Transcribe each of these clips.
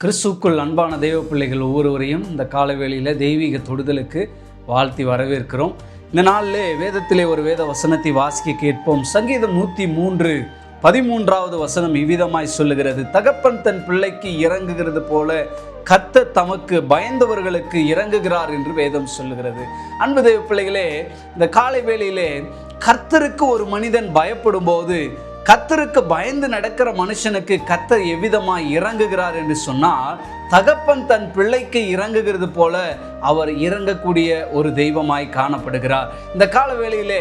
கிறிஸ்துக்குள் அன்பான தெய்வ பிள்ளைகள் ஒவ்வொருவரையும் இந்த காலவேளையில் தெய்வீக தொடுதலுக்கு வாழ்த்தி வரவேற்கிறோம். இந்த நாளிலே வேதத்திலே ஒரு வேத வசனத்தை வாசிக்க கேட்போம். சங்கீதம் நூற்றி மூன்று பதிமூன்றாவது வசனம் இவ்விதமாய் சொல்லுகிறது. தகப்பன் தன் பிள்ளைக்கு இறங்குகிறது போல கத்த தமக்கு பயந்தவர்களுக்கு இறங்குகிறார் என்று வேதம் சொல்லுகிறது. அன்பு தெய்வ பிள்ளைகளே இந்த காலை வேளையிலே கர்த்தருக்கு ஒரு மனிதன் பயப்படும் போது கத்தருக்கு பயந்து நடக்கிற மனுஷனுக்கு கத்தர் எவ்விதமாக இறங்குகிறார் என்று சொன்னால் தகப்பன் தன் பிள்ளைக்கு இறங்குகிறது போல அவர் இறங்கக்கூடிய ஒரு தெய்வமாய் காணப்படுகிறார். இந்த கால வேளையிலே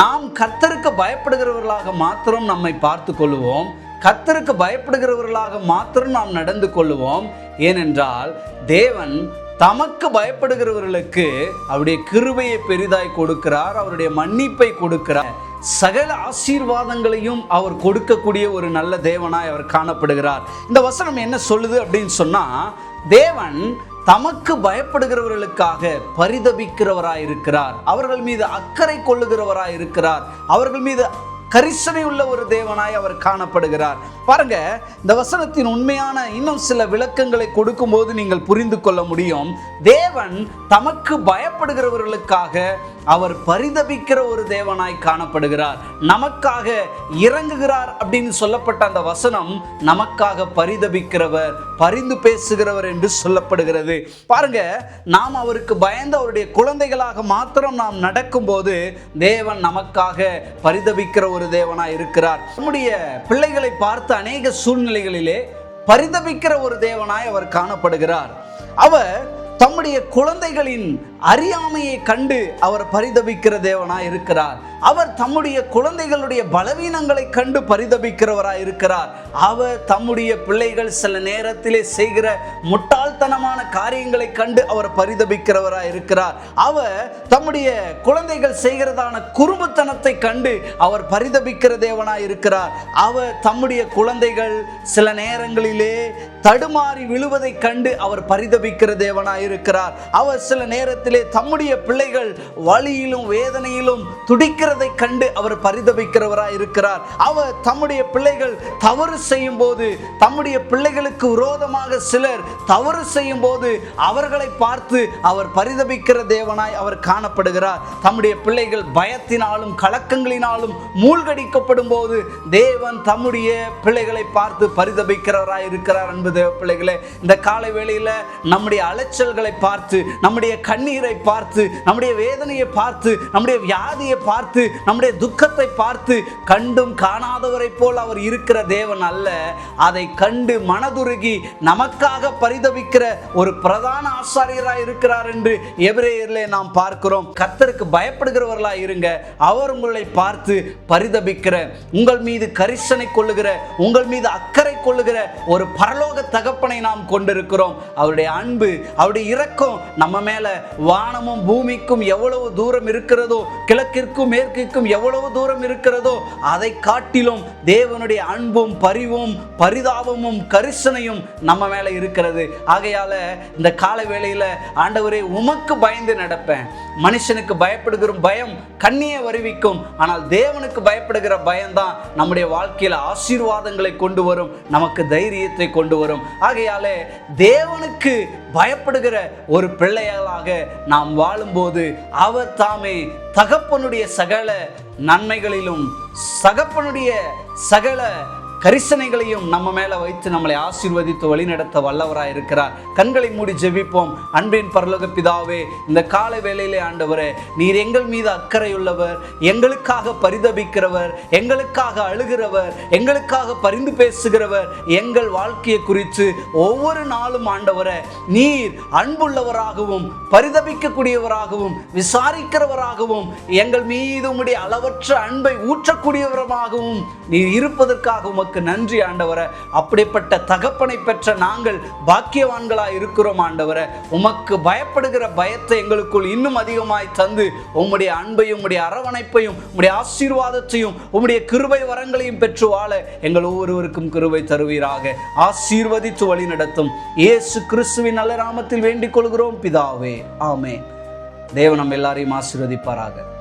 நாம் கத்தருக்கு பயப்படுகிறவர்களாக மாத்திரம் நம்மை பார்த்து கொள்வோம் கத்தருக்கு பயப்படுகிறவர்களாக மாத்திரம் நாம் நடந்து கொள்வோம் ஏனென்றால் தேவன் தமக்கு பயப்படுகிறவர்களுக்கு அவருடைய கிருபையை பெரிதாய் கொடுக்கிறார் அவருடைய மன்னிப்பை கொடுக்கிறார். சகல ஆசீர்வாதங்களையும் அவர் கொடுக்கக்கூடிய ஒரு நல்ல தேவனாய் அவர் காணப்படுகிறார். இந்த வசனம் என்ன சொல்லுது அப்படின்னு சொன்னா தேவன் தமக்கு பயப்படுகிறவர்களுக்காக பரிதபிக்கிறவராய் இருக்கிறார் அவர்கள் மீது அக்கறை கொள்ளுகிறவராய் இருக்கிறார் அவர்கள் மீது கரிசனை உள்ள ஒரு தேவனாய் அவர் காணப்படுகிறார். பாருங்க இந்த வசனத்தின் உண்மையான இன்னும் சில விளக்கங்களை கொடுக்கும்போது நீங்கள் புரிந்து கொள்ள முடியும். தேவன் தமக்கு பயப்படுகிறவர்களுக்காக அவர் பரிதபிக்கிற ஒரு தேவனாய் காணப்படுகிறார். நமக்காக இறங்குகிறார் அப்படின்னு சொல்லப்பட்ட அந்த வசனம் நமக்காக பரிதபிக்கிறவர் பரிந்து பேசுகிறவர் என்று சொல்லப்படுகிறது. பாருங்க நாம் அவருக்கு பயந்து அவருடைய குழந்தைகளாக மாத்திரம் நாம் நடக்கும்போது தேவன் நமக்காக பரிதபிக்கிற ஒரு தேவனாக இருக்கிறார். நம்முடைய பிள்ளைகளை பார்த்து அநேக சூழ்நிலைகளிலே பரிதபிக்கிற ஒரு தேவனாய் அவர் காணப்படுகிறார். அவர் தம்முடைய குழந்தைகளின் அறியாமையை கண்டு அவர் பரிதபிக்கிற தேவனாய் இருக்கிறார். அவர் தம்முடைய குழந்தைகளுடைய பலவீனங்களை கண்டு பரிதபிக்கிறவராய் இருக்கிறார். அவர் தம்முடைய பிள்ளைகள் சில நேரத்திலே செய்கிற முட்டாள்தனமான காரியங்களை கண்டு அவர் பரிதபிக்கிறவராய் இருக்கிறார். அவர் தம்முடைய குழந்தைகள் செய்கிறதான குறும்புத்தனத்தை கண்டு அவர் பரிதபிக்கிற தேவனாய் இருக்கிறார். அவர் தம்முடைய குழந்தைகள் சில நேரங்களிலே தடுமாறி விழுவதை கண்டு அவர் பரிதபிக்கிற தேவனாய் இருக்கிறார். அவர் சில நேரத்தில் தம்முடைய பிள்ளைகள் வழியிலும் வேதனையிலும் துடிக்கிறதை கண்டு அவர் பரிதபிக்கிறவராய் இருக்கிறார். அவர் தம்முடைய பிள்ளைகள் தவறு செய்யும் போது தம்முடைய பிள்ளைகளுக்கு விரோதமாக சிலர் தவறு செய்யும் போது அவர்களை பார்த்து அவர் பரிதபிக்கிற தேவனாய் அவர் காணப்படுகிறார். தம்முடைய பிள்ளைகள் பயத்தினாலும் கலக்கங்களினாலும் மூழ்கடிக்கப்படும் போது தேவன் தம்முடைய பிள்ளைகளை பார்த்து பரிதபிக்கிறவராய் இருக்கிறார் அன்பு தேவ பிள்ளைகளே. இந்த காலை வேளையில நம்முடைய அலைச்சல்களை பார்த்து நம்முடைய கண்ணீர் கண்ணீரை பார்த்து நம்முடைய வேதனையை பார்த்து நம்முடைய வியாதியை பார்த்து நம்முடைய துக்கத்தை பார்த்து கண்டும் காணாதவரை போல் அவர் இருக்கிற தேவன் அல்ல. அதை கண்டு மனதுருகி நமக்காக பரிதவிக்கிற ஒரு பிரதான ஆசாரியராய் இருக்கிறார் என்று எபிரேயரிலே நாம் பார்க்கிறோம். கத்தருக்கு பயப்படுகிறவர்களாக இருங்க. அவர் உங்களை பார்த்து பரிதபிக்கிற உங்கள் மீது கரிசனை கொள்ளுகிற உங்கள் மீது அக்கறை கொள்ளுகிற ஒரு பரலோக தகப்பனை நாம் கொண்டிருக்கிறோம். அவருடைய அன்பு அவருடைய இரக்கம் நம்ம மேல வானமும் பூமிக்கும் எவ்வளவு தூரம் இருக்கிறதோ கிழக்கிற்கும் மேற்கிற்கும் எவ்வளவு தூரம் இருக்கிறதோ அதை காட்டிலும் தேவனுடைய அன்பும் பரிவும் பரிதாபமும் கரிசனையும் நம்ம மேலே இருக்கிறது. ஆகையால இந்த கால வேளையில் ஆண்டவரே உமக்கு பயந்து நடப்பேன். மனுஷனுக்கு பயப்படுகிற பயம் கண்ணியை வருவிக்கும். ஆனால் தேவனுக்கு பயப்படுகிற பயம்தான் நம்முடைய வாழ்க்கையில் ஆசீர்வாதங்களை கொண்டு வரும் நமக்கு தைரியத்தை கொண்டு வரும். ஆகையாலே தேவனுக்கு பயப்படுகிற ஒரு பிள்ளைகளாக நாம் வாழும்போது அவர் தாமே தகப்பனுடைய சகல நன்மைகளிலும் சகப்பனுடைய சகல கரிசனைகளையும் நம்ம மேல வைத்து நம்மளை ஆசீர்வதித்து வழிநடத்த வல்லவராய் இருக்கிறார். கண்களை மூடி ஜெபிப்போம். அன்பின் பரலோக பிதாவே இந்த கால வேளையிலே ஆண்டவரே நீர் எங்கள் மீது அக்கறையுள்ளவர் எங்களுக்காக பரிதபிக்கிறவர் எங்களுக்காக அழுகிறவர் எங்களுக்காக பரிந்து பேசுகிறவர் எங்கள் வாழ்க்கையை குறித்து ஒவ்வொரு நாளும் ஆண்டவரே நீர் அன்புள்ளவராகவும் பரிதபிக்கக்கூடியவராகவும் விசாரிக்கிறவராகவும் எங்கள் மீது உம்முடைய அளவற்ற அன்பை ஊற்றக்கூடியவராகவும் நீர் இருப்பதற்காக உமக்கு நன்றி ஆண்டவரை. அப்படிப்பட்ட தகப்பனை பெற்ற நாங்கள் பாக்கியவான்களாக இருக்கிறோம் ஆண்டவரை. உமக்கு பயப்படுகிற பயத்தை எங்களுக்குள் இன்னும் அதிகமாய் தந்து உம்முடைய அன்பையும் உம்முடைய அரவணைப்பையும் உம்முடைய ஆசீர்வாதத்தையும் உம்முடைய கிருபை வரங்களையும் பெற்று வாழ எங்கள் ஒவ்வொருவருக்கும் கிருபை தருவீராக. ஆசீர்வதித்து வழி நடத்தும் இயேசு கிறிஸ்துவின் நல்ல நாமத்தில் வேண்டிக் கொள்கிறோம் பிதாவே. ஆமே தேவ நம்ம எல்லாரையும் ஆசீர்வதிப்பாராக.